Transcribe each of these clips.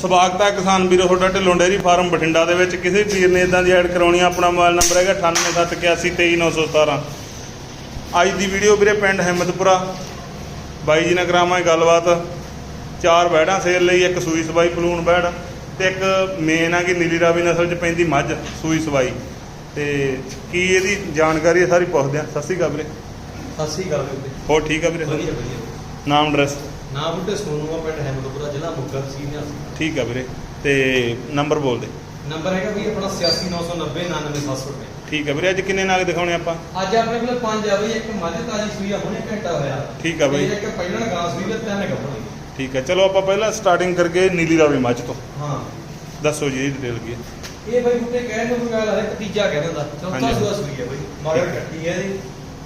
ਸਵਾਗਤ ਹੈ ਕਿਸਾਨ ਵੀਰੋ ਤੁਹਾਡਾ ਢਿੱਲੋਂ ਡੇਅਰੀ ਫਾਰਮ ਬਠਿੰਡਾ ਦੇ ਵਿੱਚ। ਕਿਸੇ ਵੀਰ ਨੇ ਇਦਾਂ ਦੀ ਐਡ ਕਰਾਉਣੀ ਆ, ਆਪਣਾ ਮੋਬਾਈਲ ਨੰਬਰ ਹੈਗਾ 9871823917 ਅੱਜ ਦੀ ਵੀਡੀਓ ਵੀਰੇ ਪਿੰਡ ਹਿੰਮਤਪੁਰਾ। ਬਾਈ ਜੀ ਨਾਲ ਕਰਾਵਾਂਗੇ ਗੱਲਬਾਤ। ਚਾਰ ਬੈੜਾਂ ਸੇਲ ਲਈ ਇੱਕ ਸੂਈ ਸਵਾਈ ਪਲੂਣ ਬੈੜ ਤੇ ਇੱਕ ਮੇਨ ਆ ਕਿ ਨੀਲੀ ਰਾਵੀ ਨਸਲ ਚ ਪੈਂਦੀ ਮੱਝ ਸੂਈ ਸਵਾਈ। ਤੇ ਕੀ ਇਹਦੀ ਜਾਣਕਾਰੀ ਸਾਰੀ ਪੁੱਛਦੇ ਆ। ਸਤਿ ਸ਼੍ਰੀ ਅਕਾਲ ਵੀਰੇ। ਸਤਿ ਸ੍ਰੀ ਅਕਾਲ ਵੀਰੇ। ਹੋਰ ਠੀਕ ਆ ਵੀਰੇ? ਨਾਮ ਐਡਰੈਸ? ਨਾਮ ਬੁੱਢੇ ਸੋਨੂ ਆ ਪਿੰਡ ਹੈਮਦਪੁਰਾ ਜ਼ਿਲ੍ਹਾ ਤਹਿਸੀਲ ਨਿਆਸੀ ਠੀਕ ਆ ਵੀਰੇ ਤੇ ਨੰਬਰ ਬੋਲ ਦੇ। ਨੰਬਰ ਹੈਗਾ ਵੀ ਆਪਣਾ 86990 99700 ਠੀਕ ਆ ਵੀਰੇ ਅੱਜ ਕਿੰਨੇ ਨਾਗ ਦਿਖਾਉਣੇ ਆਪਾਂ? ਅੱਜ ਆਪਣੇ ਕੋਲ ਪੰਜ ਆ ਬਈ ਇੱਕ ਮੱਝ ਤਾਜੀ ਸੂਈ ਆ ਹੁਣੇ ਘੰਟਾ ਹੋਇਆ। ਠੀਕ ਆ ਬਈ। ਤੇ ਇੱਕ ਪਹਿਲਣ ਗਾਂ ਸੂਈ ਤੇ ਤਿੰਨ ਗੱਭਣ ਠੀਕ ਹੈ ਚਲੋ ਆਪਾਂ ਪਹਿਲਾਂ ਸਟਾਰਟਿੰਗ ਕਰਕੇ ਨੀਲੀ ਰਾਵੀ ਮੱਝ ਤੋਂ। ਹਾਂ। ਦੱਸੋ ਜੀ ਡਿਟੇਲ ਕੀ ਹੈ ਇਹ ਬਈ ਬੁੱਢੇ ਕਹਿਣ ਨੂੰ ਗੱਲ ਹੈ ਤੀਜਾ ਕਹਿ ਦਿੰਦਾ ਚੌਥਾ। ਸੂਆ ਸੂਈ ਹੈ ਬਈ ਮਗਰ ਕੱਟੀ ਹੈ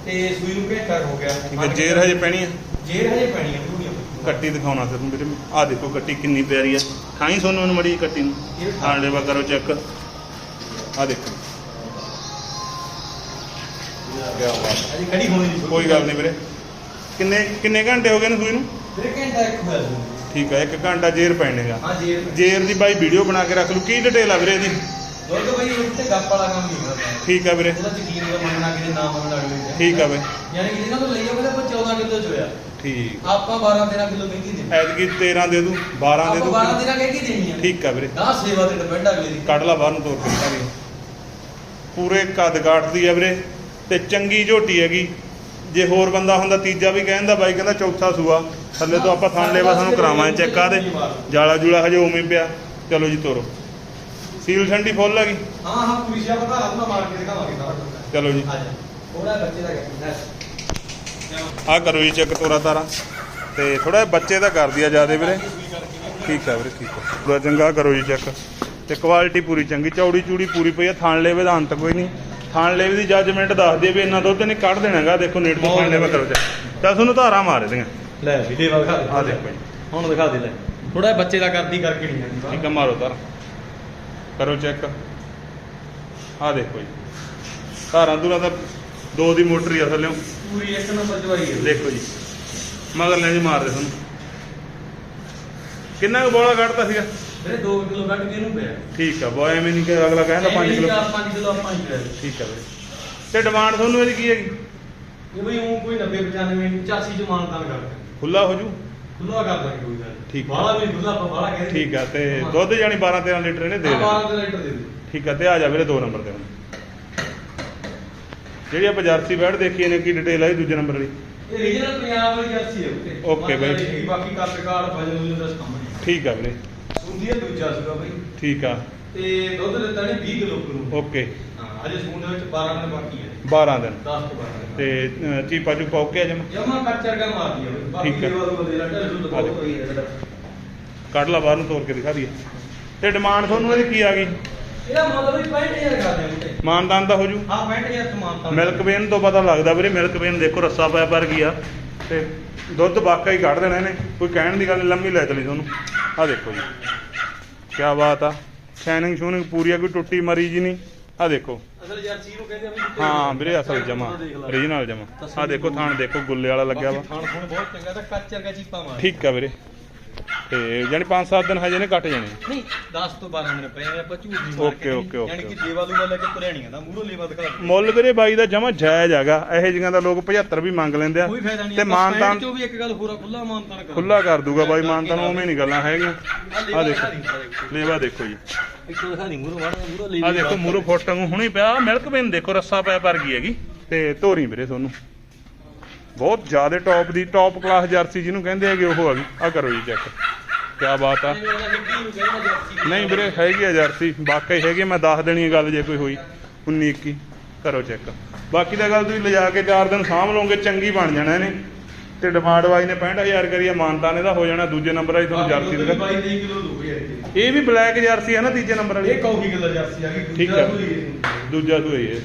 ਤੇ ਸੂਈ ਨੂੰ ਘੰਟਾ ਹੋ ਗਿਆ। ਠੀਕ ਹੈ ਜੇਰ ਹਜੇ ਪੈਣੀ ਹੈ ਜੇਰ ਹਜੇ ਪੈਣੀ ਪੂਰੀਆਂ ਕੱਟੀ ਦਿਖਾਉਣਾ ਫਿਰ ਵੀਰੇ ਆਹ ਦੇਖੋ ਕੱਟੀ ਕਿੰਨੀ ਪਿਆਰੀ ਹੈ। ਖਾਈ ਸੋਨੂੰ ਨੂੰ ਮੜੀ ਕੱਟੀ ਨੂੰ। ਹਾਂ ਲੈਵਾ ਕਰੋ ਚੈੱਕ ਆਹ ਦੇਖੋ। ਕੋਈ ਗੱਲ ਨਹੀਂ ਵੀਰੇ। ਕਿੰਨੇ ਕਿੰਨੇ ਘੰਟੇ ਹੋ ਗਏ ਨੇ ਸੂਈ ਨੂੰ? ਵੀਰੇ ਘੰਟਾ ਇੱਕ ਹੋਇਆ ਠੀਕ ਹੈ ਇੱਕ ਘੰਟਾ ਜੇਰ ਪੈਣੇਗਾ। ਹਾਂ ਜੇਰ ਜੇਰ ਦੀ ਬਾਈ ਵੀਡੀਓ ਬਣਾ ਕੇ ਰੱਖ ਲਓ ਕੀ ਡਿਟੇਲ ਆ ਵੀਰੇ ਇਹਦੀ? ਦੁੱਧ ਬਈ ਉੱਤੇ ਗੱਪ ਵਾਲਾ ਕੰਮ ਨਹੀਂ ਕਰਦਾ ਠੀਕ ਆ ਵੀਰੇ। ਉਹਦਾ ਯਕੀਨ ਦਾ ਮੰਨਣਾ ਕਿ ਨਾਮ ਮੰਨਣਾ ਅਗਲੇ ਦਾ ਠੀਕ ਆ ਬਈ। ਯਾਨੀ ਕਿ ਜਿਹਨਾਂ ਤੋਂ ਲਈ ਹੋਵੇ ਤਾਂ ਆਪਾਂ 14 ਕਿਲੋ ਚ ਹੋਇਆ। ਠੀਕ। ਆਪਾਂ 12 13 ਕਿਲੋ ਮਹਿੰਗੀ ਦੇ ਐਤਕੀ 13 ਦੇ ਦੂੰ 12 ਦੇ ਆਪਾਂ ਦੂੰ। 12 13 ਕਹਿ ਕੇ ਦੇਣੀ ਆ। ਠੀਕ ਆ ਵੀਰੇ। ਦਾ ਸੇਵਾ ਤੇ ਡਿਪੈਂਡ ਅਗਲੇ ਦੀ। ਕੱਢ ਲਾ ਬਾਹਰ ਨੂੰ ਤੋਰ ਕੇ ਸਾਰੀ ਪੂਰੇ ਕੱਦ ਕਾਟਦੀ ਆ ਵੀਰੇ। ਤੇ ਚੰਗੀ ਝੋਟੀ ਹੈਗੀ। ਜੇ ਹੋਰ ਬੰਦਾ ਹੁੰਦਾ ਤੀਜਾ ਵੀ ਕਹਿੰਦਾ ਬਾਈ ਕਹਿੰਦਾ ਚੌਥਾ ਸੂਆ। ਥੱਲੇ ਤੋਂ ਆਪਾਂ ਥਾਂ ਲੈਵਾ ਸਾਨੂੰ ਕਰਾਵਾਂਗੇ ਚੈੱਕ ਆ ਦੇ। ਜਾਲਾ ਜੂਲਾ ਹਜੇ ਉਵੇਂ ਪਿਆ। ਚਲੋ ਜੀ ਤੋਰੋ। ਸੀਲ ਠੰਡੀ ਫੁੱਲ ਹੈਗੀ ਹਾਂ ਹਾਂ ਪੂਰੀ ਸ਼ਾ ਪਤਾ ਆਪਣਾ ਮਾਰ ਕੇ ਦਿਖਾਵਾਂਗੇ ਸਾਰਾ ਕੁਝ ਚਲੋ ਜੀ। ਆ ਜਾ। ਉਹਦਾ ਬੱਚੇ ਦਾ ਕਰੋ ਜੀ ਚੈੱਕ ਤੋਰਾ ਤਾਰਾ। ਤੇ ਥੋੜਾ ਬੱਚੇ ਦਾ ਕਰਦੀ ਆ ਜਿਆਦੇ ਵੀਰੇ। ਠੀਕ ਆ ਵੀਰੇ ਠੀਕ ਆ। ਪੂਰਾ ਚੰਗਾ ਕਰੋ ਜੀ ਚੈੱਕ ਤੇ ਕੁਆਲਿਟੀ ਪੂਰੀ ਚੰਗੀ ਚੌੜੀ ਚੂੜੀ ਪੂਰੀ ਪਈ ਆ ਥਾਣ ਲੈਵੇ ਦਾ ਅੰਤ ਕੋਈ ਨਹੀਂ। ਥਾਣ ਲੈਵੇ ਦੀ ਜੱਜਮੈਂਟ ਦੱਸਦੀ ਆ ਵੀ ਇੰਨਾ ਦੁੱਧ ਨਹੀਂ ਕੱਢ ਦੇਣਾਗਾ। ਦੇਖੋ ਨੇਟ ਤੋਂ ਥਾਣ ਲੈਵੇ ਕਰੋ ਚੈੱਕ ਤਾਂ ਤੁਹਾਨੂੰ ਧਾਰਾ ਮਾਰ ਦੇਆਂ ਲੈ ਵੀ ਦੇਵਾ ਦਿਖਾ ਦੇ। ਆ ਦੇਖੋ ਜੀ। ਹੁਣ ਦਿਖਾ ਦੇ ਲੈ। ਥੋੜਾ ਬੱਚੇ ਦਾ ਕਰਦੀ ਕਰਕੇ ਨਹੀਂ ਜਾਂਦੀ। ਠੀਕ ਆ ਮਾਰੋ ਤਾਰ। ਕਰੋ ਚੈੱਕ। ਆ ਦੇਖੋ ਜੀ। ਧਾਰਾਂ ਦੂਰਾਂ ਦਾ ਦੋ ਦੀ ਮੋਟਰ ਹੀ ਆ ਥੱਲੇ। ਪੂਰੀ ਇੱਕ ਨੰਬਰ ਜਵਾਈ ਹੈ ਦੇਖੋ ਜੀ। ਮਗਰ ਲੈ ਜੀ ਮਾਰਦੇ ਤੁਹਾਨੂੰ। ਕਿੰਨਾ ਕੁ ਬੋਲਾ ਕੱਢਤਾ ਸੀਗਾ? ਵੀਰੇ 2 ਕਿਲੋ ਕੱਢ ਕੇ ਇਹਨੂੰ ਪਿਆ। ਠੀਕ ਆ ਬੋਏ ਐਵੇਂ ਨਹੀਂ ਕਿ ਅਗਲਾ ਕਹਿੰਦਾ 5 ਕਿਲੋ। 5 ਕਿਲੋ ਆਪਾਂ ਹੀ ਪਿਆ ਠੀਕ ਆ ਵੀਰੇ। ਤੇ ਡਿਮਾਂਡ ਤੁਹਾਨੂੰ ਇਹਦੀ ਕੀ ਹੈਗੀ? ਇਹ ਬਈ ਉਹ ਕੋਈ 90 95 85 ਚ ਮਾਨਤਾਨ ਕਰ ਖੁੱਲਾ ਹੋ ਜੂ। ਖੁੱਲਾ ਕਰ ਦਾਂਗੇ ਕੋਈ ਗੱਲ ਠੀਕ ਆ। ਬਾਹਲਾ ਵੀ ਖੁੱਲਾ ਆਪਾਂ ਬਾਹਲਾ ਕਹਿੰਦੇ ਠੀਕ ਆ ਤੇ ਦੁੱਧ ਜਾਨੀ 12 13 ਲੀਟਰ ਇਹਨੇ ਦੇ ਹਾਂ, ਦੇਣਾ 12 ਲੀਟਰ ਦੇ ਦੇ। ਠੀਕ ਆ ਤੇ ਆ ਜਾ ਵੀਰੇ ਦੋ ਨੰਬਰ ਤੇ ਹੁਣ। ਜਿਹੜੀ ਆਪਾਂ ਜਰਸੀ ਬੈਡ ਦੇਖੀ ਇਹਨੇ ਕੀ ਡਿਟੇਲ ਆਈ ਦੂਜੇ ਨੰਬਰ ਵਾਲੀ? ਇਹ ਰੀਜਨਲ ਪੰਜਾਬ ਵਾਲੀ ਜਰਸੀ ਹੈ ਉੱਤੇ। Okay ਬਾਈ। ਬਾਕੀ ਕੱਟ ਕਾਰਡ ਵਜਨ ਵਜਨ ਦਾ ਕੰਮ ਠੀਕ ਆ ਵੀਰੇ। ਸੁੰਦੀ ਹੈ ਦੂਜਾ ਸੀਗਾ ਬਈ। ਠੀਕ ਆ। ਤੇ ਦੁੱਧ ਦਿੱਤਾ ਨਹੀਂ 20 ਕਿਲੋ ਕਿਲੋ ਓਕੇ ਹਾਂ ਅਜੇ ਸੂਨ ਦੇ ਵਿੱਚ 12 ਦਿਨ ਬਾਕੀ ਹੈ। 12 ਦਿਨ। 10 ਤੋਂ 12 ਦਿਨ। ਤੇ ਅ, ਚੀਪਾ ਚੂਪਾ ਓਕੇ ਆ ਜਮਾ ਜਮਾ ਕੱਚਰ ਕਾ ਮਾਰਦੀ ਹੈ ਬਾਕੀ ਠੀਕ ਹੈ। ਬੰਦੇ ਦਾ ਆ ਬਹੁਤ ਹੋਈ ਹੈ। ਕੱਢ ਲਾ ਬਾਹਰ ਨੂੰ ਤੋੜ ਕੇ ਦਿਖਾ ਦਈਏ। ਤੇ ਡਿਮਾਂਡ ਤੁਹਾਨੂੰ ਇਹਦੀ ਕੀ ਆ ਗਈ? ਇਹਦਾ ਮੁੱਲ ਵੀ 65000 ਕਰਦੇ ਆ ਉੱਤੇ ਮਾਨਦਾਨ ਦਾ ਹੋ ਜੂ। ਹਾਂ 65000 ਸਮਾਨਤਾ ਮਿਲਕ ਵੇਨ ਤੋਂ ਪਤਾ ਲੱਗਦਾ ਵੀਰੇ ਮਿਲਕ ਵੇਨ ਦੇਖੋ ਰੱਸਾ ਪਾਇਆ ਪਰ ਗਿਆ ਤੇ ਦੁੱਧ ਵਾਕਈ ਕੱਢ ਦੇਣਾ ਇਹਨੇ। ਕੋਈ ਕਹਿਣ ਦੀ ਗੱਲ ਨਹੀਂ ਲੰਮੀ ਲੈ ਚਲੀ ਤੁਹਾਨੂੰ। ਆ ਦੇਖੋ ਜੀ। ਕੀ ਬਾਤ ਆ। ਸ਼ਾਈਨਿੰਗ ਸ਼ੂਨਿੰਗ ਪੂਰੀ ਆ ਕੋਈ ਟੁੱਟੀ ਮਰੀ ਜੀ ਨਹੀਂ। ਆ ਦੇਖੋ। ਅਸਲ ਜਰਸੀ ਨੂੰ ਕਹਿੰਦੇ ਆ ਵੀ ਹਾਂ ਵੀਰੇ ਅਸਲ ਜਮਾ ਰੀਜਨਲ ਜਮਾ। ਆ ਦੇਖੋ ਥਾਣ ਦੇਖੋ ਗੁੱਲੇ ਵਾਲਾ ਲੱਗਿਆ ਵਾ। ਖਾਣ ਖੂਣ ਬਹੁਤ ਚੰਗਾ ਤਾਂ ਕੱਚਰ ਕਾ ਚੀਪਾ ਮਾਰ। ਠੀਕ ਆ ਵੀਰੇ। ਤੇ ਜਾਨੀ 5-7 ਦਿਨ ਹਜੇ ਨੇ ਕੱਟ ਜਾਣੇ। ਨਹੀਂ 10 ਤੋਂ 12 ਦਿਨ ਪਏ ਆ, ਆਪਾਂ ਝੂਠ ਨਹੀਂ ਮਾਰ ਓਕੇ, ਓਕੇ, ਓਕੇ। ਯਾਨੀ ਕਿ ਜੇਵਾ ਲੂਗਾ ਲੈ ਕੇ ਤੁਰਿਆ ਨਹੀਂ ਆਂਦਾ ਮੂਹਰੋਂ ਲੇਵਾ ਦਿਖਾ ਦੇ। ਮੁੱਲ ਵੀਰੇ ਬਾਈ ਦਾ ਜਮਾ ਜਾਇਜ਼ ਹੈਗਾ ਇਹੋ ਜਿਹੀਆਂ ਦਾ ਲੋਕ 75 ਵੀ ਮੰਗ ਲੈਂਦੇ ਆ। ਤੇ ਮਾਨਤਾਨ ਚੋਂ ਵੀ ਇੱਕ ਗੱਲ ਪੂਰਾ ਖੁੱਲਾ ਮਾਨਤਾਨ ਕਰ ਖੁੱਲਾ ਕਰ ਦੂਗਾ ਬਾਈ ਮਾਨਤਾਨ ਉਵੇਂ ਨਹੀਂ ਗੱਲਾਂ ਹੈਗੀਆਂ। ਆ ਦੇਖੋ। ਲੇਵਾ ਦੇਖੋ ਜੀ। ਇੱਕ ਆ ਦੇਖੋ ਮੂਰੋ ਫੋਟੋ ਨੂੰ ਹੁਣੀ ਪਿਆ। ਮਿਲਕ ਵੇਨ ਦੇਖੋ ਰੱਸਾ ਪਿਆ ਪਰ ਗਈ ਹੈਗੀ। ਤੇ ਧੋਰੀ ਵੀਰੇ ਤੁਹਾਨੂੰ। ਬਹੁਤ ਜ਼ਿਆਦਾ ਟੌਪ ਦੀ ਟੌਪ ਕਲਾਸ ਜਰਸੀ ਜਿਹਨੂੰ ਕਹਿੰਦੇ ਹੈਗੇ ਉਹ ਹੈਗੀ। ਆ ਕਰੋ ਜੀ ਚੈੱਕ ਕੀ ਬਾਤ ਆ। ਨਹੀਂ ਵੀਰੇ ਹੈਗੀ ਆ ਜਰਸੀ। ਵਾਕਈ ਹੈਗੀ ਮੈਂ ਦੱਸ ਦੇਣੀ ਗੱਲ ਜੇ ਕੋਈ ਹੋਈ। 19 21 ਕਰੋ ਚੈੱਕ ਬਾਕੀ ਦਾ ਗੱਲ ਤੁਸੀਂ ਲਿਜਾ ਕੇ 4 ਦਿਨ ਸਾਂਭ ਲਓਗੇ ਚੰਗੀ ਬਣ ਜਾਣਾ ਇਹਨੇ। ਤੇ ਡਿਮਾਂਡ ਵਾਈ ਨੇ 65000 ਕਰੀ ਆ ਮਾਨਤਾਨ ਇਹਦਾ ਹੋ ਜਾਣਾ ਦੂਜੇ ਨੰਬਰ ਵਾਲੀ ਤੁਹਾਨੂੰ ਜਰਸੀ ਦਿਖਾ 22 ਕਿਲੋ ਦੂਗੇ ਯਾਰ ਇਹ ਵੀ ਬਲੈਕ ਜਰਸੀ ਹੈ ਨਾ ਤੀਜੇ ਨੰਬਰ ਵਾਲੀ। ਇਹ ਕੌਫੀ ਕਲਰ ਜਰਸੀ ਆ ਗਈ ਠੀਕ ਹੈ। ਦੂਜਾ ਸੂਈ ਹੈ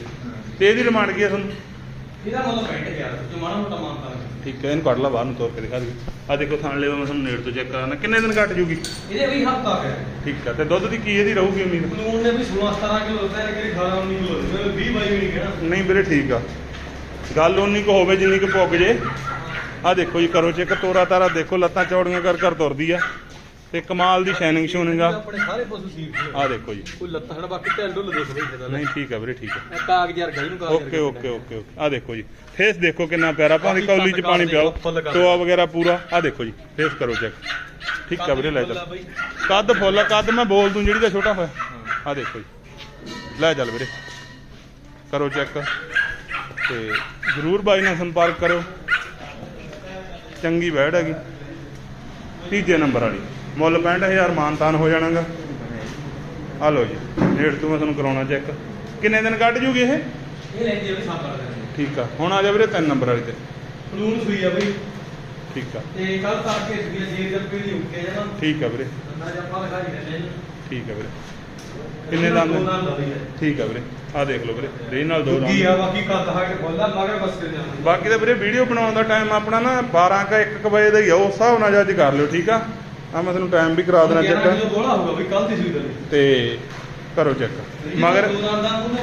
ਤੇ ਇਹਦੀ ਡਿਮਾਂਡ ਕੀ ਹੈ ਤੁਹਾਨੂੰ? ਇਹਦਾ ਮੁੱਲ 65000 ਜੋ ਮਾੜਾ ਮੋਟਾ ਮਾਨਤਾਨ ਠੀਕ ਹੈ ਇਹਨੂੰ ਕੱਢ ਲਾ ਬਾਹਰ ਨੂੰ ਤੋਰ ਕੇ ਦਿਖਾ ਦੇ। ਆ ਦੇਖੋ ਥਾਣ ਲੈਵਾ ਮੈਂ ਤੁਹਾਨੂੰ ਨੇੜ ਤੋਂ ਚੈੱਕ ਕਰਾਣਾ ਕਿੰਨੇ ਦਿਨ ਕੱਟ ਜੂਗੀ? ਇਹਦੇ ਵੀ ਹਫਤਾ ਪਿਆ ਠੀਕ ਹੈ ਤੇ ਦੁੱਧ ਦੀ ਕੀ ਇਹਦੀ ਰਹੂਗੀ ਉਮੀਦ? ਕਾਨੂੰਨ ਨੇ ਵੀ 16 17 ਕਿਲੋ ਦਿੱਤਾ ਹੈ ਕਿ 18 19 ਕਿਲੋ ਦਿੱਤਾ। 20 22 ਵੀ ਨਹੀਂ ਕਹਿਣਾ ਨਹੀਂ ਵੀਰੇ ਠੀਕ ਆ। ਗੱਲ ਉਨੀ ਕੁ ਹੋਵੇ ਜਿੰਨੀ ਕੁ ਪੁੱਗ ਜੇ। ਆ ਦੇਖੋ ਜੀ ਕਰੋ ਚੈੱਕ ਤੋਰਾ ਤਾਰਾ ਦੇਖੋ ਲੱਤਾਂ ਚੌੜੀਆਂ ਕਰ ਕਰ ਤੁਰਦੀ ਆ। ਤੇ ਕਮਾਲ ਦੀ ਸ਼ਾਈਨਿੰਗ ਸ਼ੂਨਿੰਗ ਆ। ਆਪਣੇ ਸਾਰੇ ਪਸ਼ੂ ਸੀਪ ਆ। ਦੇਖੋ ਜੀ। ਕੋਈ ਲੱਤਾਂ ਹਣਾ ਬਾਕੀ ਢਿੱਲ ਢੁੱਲ ਦੇਖ ਬਈ ਇਹਦਾ ਨਹੀਂ ਠੀਕ ਆ ਵੀਰੇ ਠੀਕ ਆ। ਇਹ ਕਾਗਜ਼ ਯਾਰ ਗਈ ਨੂੰ ਕਾਗਜ਼ ਓਕੇ ਓਕੇ ਓਕੇ ਓਕੇ। ਆ ਦੇਖੋ ਜੀ ਫੇਸ ਦੇਖੋ ਕਿੰਨਾ ਪਿਆਰਾ ਭਾਵੇਂ ਕੌਲੀ ਚ ਪਾਣੀ ਪਿਆਓ ਟੋਆ ਵਗੈਰਾ ਪੂਰਾ ਆ ਦੇਖੋ ਜੀ ਫੇਸ ਕਰੋ ਚੈੱਕ। ਠੀਕ ਆ ਵੀਰੇ ਲੈ ਚੱਲ। ਕੱਦ ਫੁੱਲ ਕੱਦ ਮੈਂ ਬੋਲ ਦੂੰ ਜਿਹੜੀ ਦਾ ਛੋਟਾ ਹੋਇਆ। ਆ ਦੇਖੋ ਜੀ। ਲੈ ਚੱਲ ਵੀਰੇ। ਕਰੋ ਚੈੱਕ। ਤੇ ਜ਼ਰੂਰ ਬਾਈ ਨਾਲ ਸੰਪਰਕ ਕਰੋ ਚੰਗੀ ਬੈੜ ਹੈਗੀ। ਤੀਜੇ ਨੰਬਰ ਵਾਲੀ। ਮੁੱਲ 65000 ਮਾਨਤਾਨ ਹੋ ਜਾਣਾਗਾ। ਆ ਲਓ ਜੀ ਰੇਟ ਤੋਂ ਮੈਂ ਤੁਹਾਨੂੰ ਕਰਾਉਣਾ ਚੈੱਕ ਕਿੰਨੇ ਦਿਨ ਕੱਢ ਜੂਗੀ ਇਹ? ਇਹ ਲੈਂਦੀ ਆ ਸਾਪਾ ਦਾ ਠੀਕ ਆ ਹੁਣ ਆ ਜਾ ਵੀਰੇ ਤਿੰਨ ਨੰਬਰ ਵਾਲੀ ਤੇ। ਫਲੂਨ ਸੂਈ ਆ ਬਈ। ਠੀਕ ਆ। ਤੇ ਕੱਲ ਤੱਕ ਕੇ ਸੂਈ ਜੇ ਜਦ ਪੀੜੀ ਉੱਕੇ ਜਾਣਾ। ਠੀਕ ਆ ਵੀਰੇ। ਲਗਾ ਹੀ ਦਿੰਦੇ ਠੀਕ ਆ ਵੀਰੇ। ਕਿੰਨੇ ਦੰਦ ਦੋ ਨੇ? ਦੰਦ ਆ। ਠੀਕ ਆ ਵੀਰੇ। ਆ ਦੇਖ ਲਓ ਵੀਰੇ। ਰੇ ਨਾਲ ਦੋ ਦੁੱਗੀ ਆ ਦੰਦ ਬਾਕੀ ਕੱਦ ਹਾ ਕੇ ਬੋਲਾ ਮਗਰ ਬਸ ਕੇ ਜਾਣਾ। ਬਾਕੀ ਤਾਂ ਵੀਰੇ ਵੀਡੀਓ ਬਣਾਉਣ ਦਾ ਟਾਈਮ ਆਪਣਾ ਨਾ 12 ਕਾ 1 ਵਜੇ ਦਾ ਹੀ ਆ ਉਸ ਹਿਸਾਬ ਨਾਲ ਜੱਜ ਕਰ ਲਿਓ ਠੀਕ ਆ? ਆ ਮੈਂ ਤੁਹਾਨੂੰ ਟਾਈਮ ਵੀ ਕਰਾ ਦੇਣਾ ਜਦੋਂ ਚੈੱਕ ਬੋਲਾ ਹੋਊਗਾ ਬਈ ਕੱਲ ਦੀ ਸੂਈ ਦਾ ਤੇ ਕਰੋ ਚੈੱਕ ਮਗਰ ਦੋ ਦੰਦ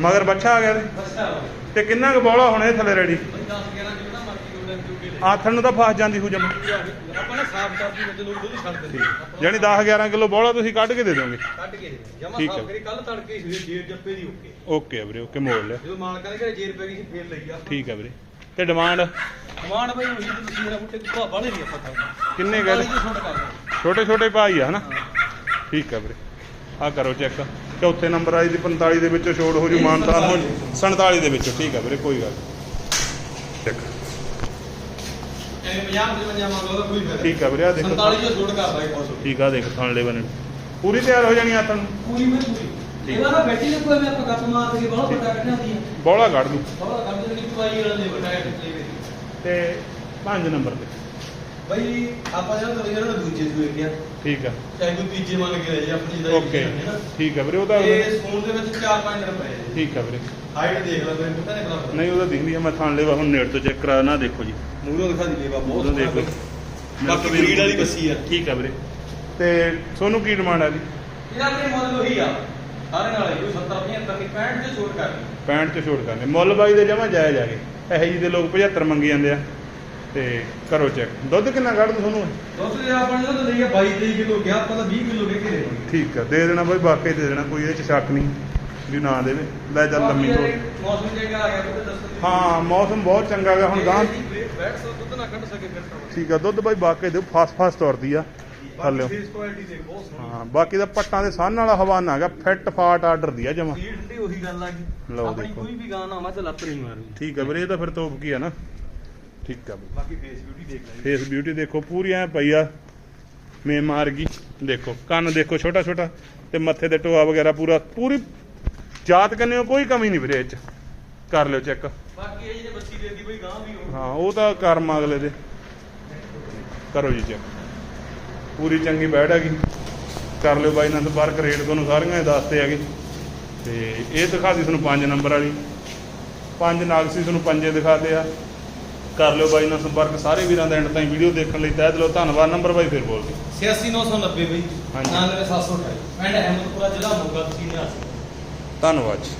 ਮਗਰ ਬੱਚਾ ਆ ਗਿਆ ਤੇ। ਬਸ ਆ ਤੇ ਕਿੰਨਾ ਕੁ ਬੋਲਾ ਹੁਣ ਇਹ ਥੱਲੇ ਰੈਡੀ? ਬਈ 10 11 ਜਿਹੜਾ ਮਰਜ਼ੀ ਉਹਨੇ ਚੁੱਕੇ ਲੈ ਆਥਣ ਨੂੰ ਤਾਂ ਫਸ ਜਾਂਦੀ ਹੋ ਜਮ। ਆਪਾਂ ਨੇ ਸਾਫ਼ ਕਰਦੀ ਵਿੱਚ ਲੋਕ ਦੁੱਧ ਛੱਡ ਦਿੰਦੇ ਯਾਨੀ 10 11 ਕਿਲੋ ਬੋਲਾ ਤੁਸੀਂ ਕੱਢ ਕੇ ਦੇ ਦੋਗੇ ਕੱਢ ਕੇ ਜਮਾ ਠੀਕ ਹੈ। ਸਾਫ਼ ਕਰੀ ਕੱਲ ਤੜਕੇ ਸੂਈ ਜੇਰ ਜੱਪੇ ਦੀ ਓਕੇ। ਓਕੇ ਆ ਵੀਰੇ ਓਕੇ ਮੋੜ ਲਿਆ। ਜਦੋਂ ਮਾਲਕਾਂ ਦੇ ਘਰੇ ਜੇਰ ਪੈ ਗਈ ਸੀ ਫੇਰ ਲਈ ਆ। ਠੀਕ ਆ ਵੀਰੇ। ਤੇ ਡਿਮਾਂਡ? ਕਮਾਂਡ ਬਈ ਉਹੀ ਤੇ ਤੁਸੀਂ ਮੇਰਾ ਬੁੱਟੇ ਕੁੱਪਾ ਬਾਲੇ ਨਹੀਂ ਆਪਾਂ ਕਰਨਾ ਕਿੰਨੇ ਗਏ ਛੋਟ ਕਰ ਛੋਟੇ ਛੋਟੇ ਭਾਈ ਆ ਹਨਾ? ਠੀਕ ਆ ਵੀਰੇ। ਆ ਕਰੋ ਚੈੱਕ। ਚੌਥੇ ਨੰਬਰ ਆਈ ਦੀ 45 ਦੇ ਵਿੱਚੋਂ ਛੋੜ ਹੋ ਜੂ ਮਾਨਤਾਨ ਹੋ 47 ਦੇ ਵਿੱਚੋਂ। ਠੀਕ ਆ ਵੀਰੇ ਕੋਈ ਗੱਲ ਚੈੱਕ ਐਵੇਂ 50 55 ਮੰਗ ਲਓ ਤਾਂ ਕੋਈ ਫਾਇਦਾ ਠੀਕ ਆ ਵੀਰੇ ਆ ਦੇਖੋ 47 ਜੋ ਛੋਟ ਕਰਦਾ ਇਹ ਕੁਛ ਠੀਕ ਆ ਦੇਖ ਥਣ ਲੈ ਬਣੇ। ਪੂਰੀ ਤਿਆਰ ਹੋ ਜਾਣੀ ਆ ਤੁਹਾਨੂੰ ਪੂਰੀ ਮੈਂ ਪੂਰੀ। ਇਹਦਾ ਨਾ ਬੈਠੀ ਨੇ ਕੋਈ ਮੈਂ ਆਪਾਂ ਗੱਪ ਮਾਰ ਕੇ ਬਹੁਤ ਵੱਡਾ ਕੱਢਣਾ ਹੁੰਦੀ ਹੈ ਬੋਲਾ ਕੱਢ ਦੂ ਬਹੁਤ ਕੱਢ ਦੇਣੀ ਚੁਆਈ ਵਾਲਾ ਦੇ ਬਟਾਇਆ ਟਿੱਲੇ ਵਿੱਚ ਤੇ 5 ਨੰਬਰ ਤੇ। ਬਈ ਆਪਾਂ ਜਿਹੜਾ ਤੋਂ ਜਿਹੜਾ ਦੂਜੇ ਸੂਏ ਗਿਆ ਠੀਕ ਆ। ਚਾਹੇ ਕੋਈ ਤੀਜੇ ਮੰਨ ਕੇ ਲੈ ਜੇ ਆਪਣੀ ਦਾ ਓਕੇ। ਠੀਕ ਆ ਵੀਰੇ ਉਹਦਾ ਇਹ ਸੂਣ ਦੇ ਵਿੱਚ 4-5 ਦਿਨ ਪਏ ਨੇ। ਠੀਕ ਆ ਵੀਰੇ। ਹਾਈਟ ਦੇਖ ਲਓ ਕੋਈ ਪਤਾ ਨਹੀਂ ਬਰਾਬਰ ਨਹੀਂ ਉਹਦਾ ਦਿਖਦੀ ਆ ਮੈਂ ਥਣ ਲੈਵਾ ਹੁਣ ਨੇੜ ਤੋਂ ਚੈੱਕ ਕਰਾ ਨਾ ਦੇਖੋ ਜੀ। ਮੂਹਰੋਂ ਦਿਖਾ ਦੀ ਲੇਵਾ ਬਹੁਤ ਦੇਖ ਲਓ। ਬਾਕੀ ਬਰੀਡ ਵਾਲੀ ਬੱਸੀ ਆ। ਠੀਕ ਆ ਵੀਰੇ। ਤੇ ਤੁਹਾਨੂੰ ਕੀ ਡਿਮਾਂਡ ਆ ਜੀ? ਇਹਦਾ ਆਪਣੇ ਮੁੱਲ ਉਹੀ ਆ। ਸਾਰੇ ਨਾਲ ਹੀ, ਕੋਈ 70 75 ਦੀ 65 ਤੇ ਛੋਟ ਕਰਨੀ। 65 ਚ ਛੋਟ ਕਰਨੇ। ਮੁੱਲ ਬਾਈ ਦੇ ਜਮਾ ਜਾਇਜ਼ ਆ ਗਏ ਇਹੋ ਜਿਹੇ ਦੇ ਲੋਕ 75 ਮੰਗੀ ਜਾਂਦੇ ਆ। ਤੇ ਕਰੋ ਚੈੱਕ। ਦੁੱਧ ਕਿੰਨਾ ਕੱਢ ਦੂ ਤੁਹਾਨੂੰ? ਦੋਸਤੋ ਜੇ ਆਪਾਂ ਨੇ ਤਾਂ ਲਈ 22 23 ਕਿਲੋ ਗਿਆ ਆਪਾਂ ਤਾਂ 20 ਕਿਲੋ ਦੇ ਕੇ ਦੇਵਾਂਗੇ। ਠੀਕ ਆ ਦੇ ਦੇਣਾ ਬਾਈ ਵਾਕਈ ਦੇ ਦੇਣਾ ਕੋਈ ਇਹਦੇ ਚ ਸ਼ੱਕ ਨਹੀਂ। ਵੀ ਨਾ ਦੇਵੇ। ਲੈ ਚੱਲ ਲੰਮੀ ਬਾਕੀ ਇਹ ਮੌਸਮ ਚੇਂਜ ਆ ਗਿਆ ਤੇ ਦੱਸੋ। ਹਾਂ ਮੌਸਮ ਬਹੁਤ ਚੰਗਾ ਗਾ ਹੁਣ ਗਾਂ ਬੈਠ ਸੋ ਦੁੱਧ ਨਾ ਕੱਢ ਸਕੇ ਫਿਰ ਤਾਂ। ਠੀਕ ਆ ਦੁੱਧ ਬਾਈ ਵਾਕਈ ਦੇ ਫਾਸ ਫਾਸ ਤੁਰਦੀ ਆ ਥੱਲੇ। ਫੇਸ ਕੁਆਲਿਟੀ ਦੇ ਬਹੁਤ ਸੋਹਣੀ। ਹਾਂ ਬਾਕੀ ਦਾ ਪੱਟਾਂ ਦੇ ਸਾਨ ਵਾਲਾ ਹਵਾਨਾ ਹੈਗਾ ਫਿੱਟ ਫਾਟ ਆਰਡਰ ਦੀ ਆ ਜਮਾ। ਸੀਟ ਠੰਡੀ ਉਹੀ ਗੱਲ ਆ ਗਈ ਲਓ ਆਪਣੀ ਦੇਖੋ। ਕੋਈ ਵੀ ਗਾਂ ਨਾ ਮੈਂ ਤਾਂ ਲੱਤ ਨਹੀਂ ਮਾਰੂਗੀ ਠੀਕ ਆ ਵੀਰੇ ਇਹ ਤਾਂ ਫਿਰ ਤੋਪ ਕੀ ਆ ਨਾ। ਠੀਕ ਆ ਬਾਕੀ ਫੇਸ ਬਿਊਟੀ ਦੇਖ ਲੈ ਫੇਸ ਬਿਊਟੀ ਦੇਖੋ ਪੂਰੀ ਐ ਪਈ ਆ ਮੇ ਮਾਰ ਗਈ ਦੇਖੋ ਕੰਨ ਦੇਖੋ ਛੋਟਾ ਛੋਟਾ ਤੇ ਮੱਥੇ ਤੇ ਟੋਆ ਵਗੈਰਾ ਪੂਰਾ ਪੂਰੀ ਜਾਤ ਕਰਨੇ ਕੋਈ ਕਮੀ ਨਹੀਂ ਵੀਰੇ ਇਹ ਚ। ਕਰ ਲਿਓ ਚੈੱਕ। ਬਾਕੀ ਇਹ ਜਿਹੜੇ ਬੱਚੀ ਦੇਦੀ ਬਈ ਗਾਂ ਵੀ ਹੋਊ ਹਾਂ ਉਹ ਤਾਂ ਕਰਮ ਅਗਲੇ ਦੇ। ਕਰੋ ਜੀ ਚੈੱਕ ਪੂਰੀ ਚੰਗੀ ਬੈਠ ਹੈਗੀ ਕਰ ਲਿਓ ਬਾਈ ਨਾਲ ਸੰਪਰਕ ਰੇਟ ਤੁਹਾਨੂੰ ਸਾਰੀਆਂ ਹੀ ਦੱਸਦੇ ਹੈਗੇ। ਤੇ ਇਹ ਦਿਖਾਦੀ ਤੁਹਾਨੂੰ 5 ਨੰਬਰ ਵਾਲੀ। ਪੰਜ ਨਾਗਸੀ ਤੁਹਾਨੂੰ ਪੰਜੇ ਦਿਖਾਦੇ ਆ। ਕਰ ਲਿਓ ਬਾਈ ਨਾਲ ਸੰਪਰਕ ਸਾਰੇ ਵੀਰਾਂ ਦਾ ਐਂਡ ਤਾਈਂ ਵੀਡੀਓ ਦੇਖਣ ਲਈ ਤਹਿ ਦਿਲੋਂ ਧੰਨਵਾਦ। ਨੰਬਰ ਬਾਈ ਫਿਰ ਬੋਲ ਦਿਓ 86990 ਬਈ। ਹਾਂਜੀ। 99728 ਪਿੰਡ ਅਹਿਮਦਪੁਰਾ ਜ਼ਿਲ੍ਹਾ ਮੋਗਾ ਤਹਿਸੀਲ ਧੰਨਵਾਦ ਜੀ।